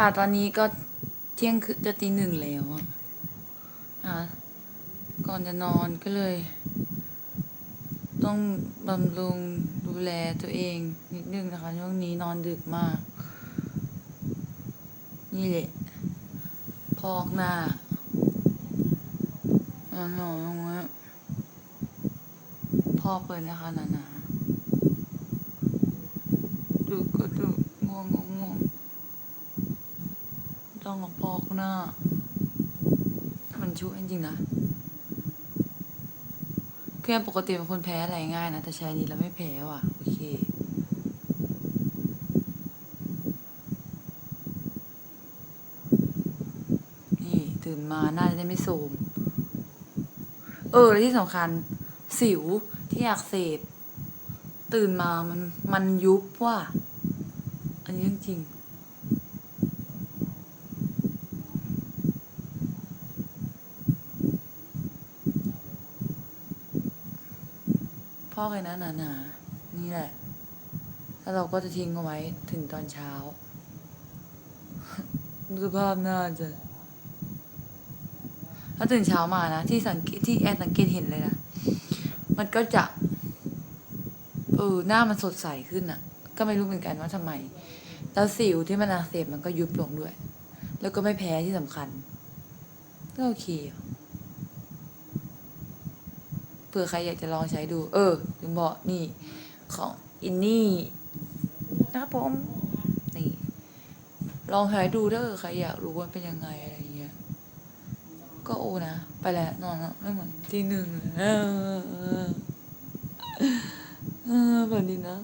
ค่ะตอนนี้ก็เที่ยงคืนจะตีหนึ่งแล้วอะนะก่อนจะนอนก็เลย ต้องบำรุงดูแลตัวเองนิดนึงนะคะช่วงนี้นอนดึกมาก นี่แหละพอกหน้าหนอนหนอนลงพอกเลยนะคะหนาๆดึกก็ดึกง่วงก็ง่วง ต้องมาพอกหน้า มันช่วยจริงๆนะคือปกติเป็นคนแพ้อะไรง่ายนะ แต่ใช้นี้แล้วไม่แพ้ว่ะ โอเคนี่ตื่นมาน่าจะได้ไม่โสมเออ และที่สำคัญ สิวที่อักเสบตื่นมามันมันยุบว่ะอันนี้เรื่องจริง อเลยนะหนาๆนี่แหละ แล้วเราก็จะทิ้งเอาไว้ถึงตอนเช้าดูสภาพหน้าจะถ้าตื่นเช้ามานะ ที่สังเกตที่แอนสังเกตเห็นเลยนะ มันก็จะ เออหน้ามันสดใสขึ้นอะ่ะ ก็ไม่รู้เหมือนกันว่าทำไม แล้วสิวที่มันอักเสบมันก็ยุบลงด้วย แล้วก็ไม่แพ้ที่สำคัญ ก็โอเคอะเผื่อใครอยากจะลองใช้ดู เออถึงบอกนี่ของอินนี่นะครับผมนี่ลองใช้ดูถ้าเกิดใครอยากรู้ว่าเป็นยังไงอะไรอย่างเงี้ยก็โอนะ ไปแล้วนอนแล้วไม่เหมือนที่หนึ่งเออเออเออแบบนี้นะ